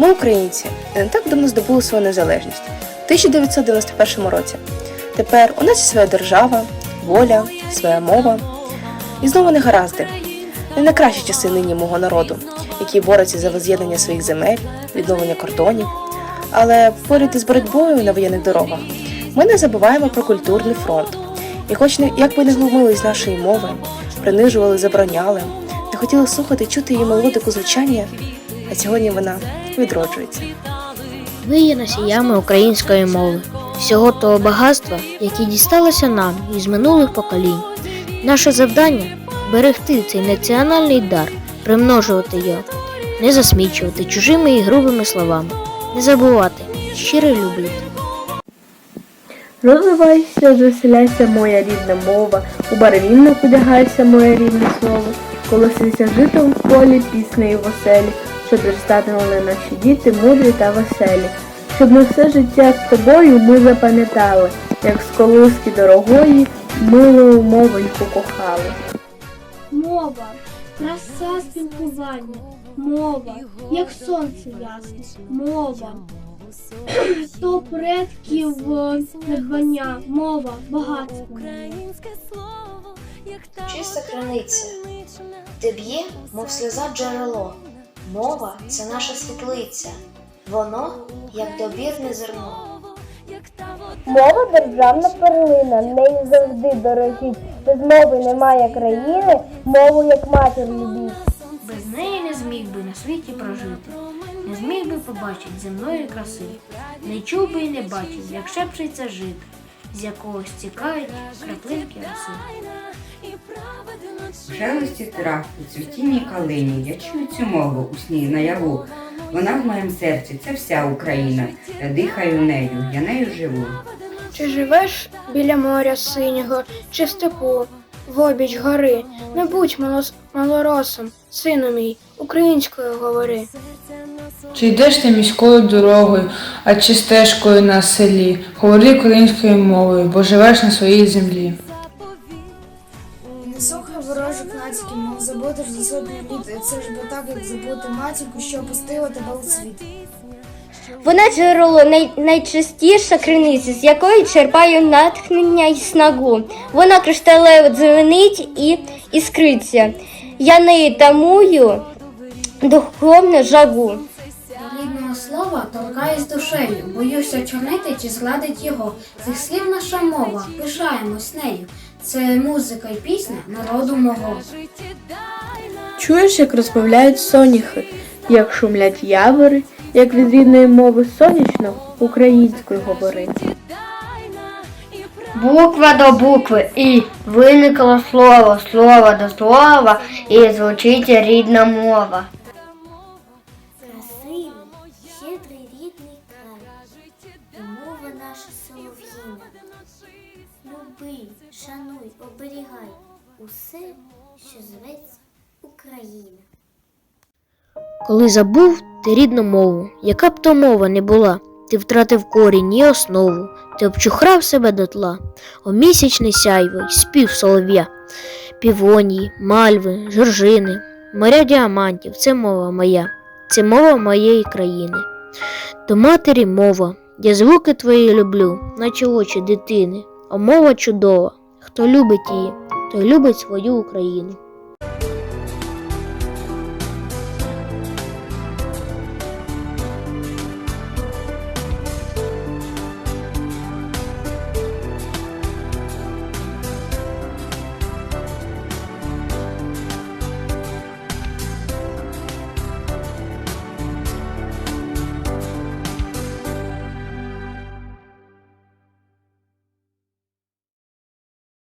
Ми, українці, не так давно здобули свою незалежність у 1991 році. Тепер у нас є своя держава, воля, своя мова. І знову не гаразди. Не найкращі часи нині мого народу, який бореться за воз'єднання своїх земель, відновлення кордонів. Але поряд із боротьбою на воєнних дорогах ми не забуваємо про культурний фронт. І хоч не як би не глумились нашої мови, принижували, забороняли, не хотіли слухати, чути її мелодику звучання, а сьогодні вона відроджується. Ви є носіями української мови, всього того багатства, яке дісталося нам із минулих поколінь. Наше завдання берегти цей національний дар, примножувати його, не засмічувати чужими і грубими словами, не забувати, щиро люблю. Розвивайся, звеселяйся, моя рідна мова, у барвінно подягайся, моє рідне слово, колосися житом в полі, піснею в оселі, щоб зростатимали наші діти мудрі та веселі, щоб ми все життя з тобою ми запам'ятали, як з колоски дорогої милою мовоньку кохали. Мова, краса спілкування, мова, як сонце ясне, мова. Сто предків е, надбання, мова, багатство. Чиста криниця, де б'є, мов сльоза джерело. Мова це наша світлиця, воно як добірне зерно. Мова державна перлина, нею завжди дорожіть. Без мови немає країни, мову як матір любіть. Без неї не зміг би на світі прожити, не зміг би побачити земної краси, не чув би і не бачив, як шепчеться жит, з якого стікають краплинки роси. В Шелесті трав у цвітінні калині. Я чую цю мову у сні наяву. Вона в моєму серці, це вся Україна. Я дихаю нею, я нею живу. Чи живеш біля моря синього, чи в степу, в обіч гори? Не будь малос- малоросом, сину мій, українською говори. Чи йдеш ти міською дорогою, а чи стежкою на селі? Говори українською мовою, бо живеш на своїй землі. Не ворожих нацьків, мов за сотню літ. Це ж бо так, як забути матінку, що опустила тебе у світ. Вона джерело най- найчистіша криниця, з якої черпаю натхнення й снагу. Вона кришталево дзвенить і іскриться. Я нею тамую духовну жагу. Рідного слова торкаюсь душею, боюся чорнити чи згладить його. Цих слів наша мова, пишаємось нею. Це музика й пісня народу мого. Чуєш, як розмовляють соняхи, як шумлять явори, як від рідної мови сонячно українською говорить. Буква до букви і виникло слово, слово до слова, і звучить рідна мова. Щедрий рідний край, і мова наша солов'їна. Люби, шануй, оберігай усе, що зветься Україна. Коли забув ти рідну мову, яка б то мова не була, ти втратив корінь і основу, ти обчухрав себе дотла, о місячне сяйво спів солов'я, півонії, мальви, жоржини, моря діамантів, це мова моя, це мова моєї країни. До матері мова, я звуки твої люблю, наче очі дитини, а мова чудова, хто любить її, той любить свою Україну.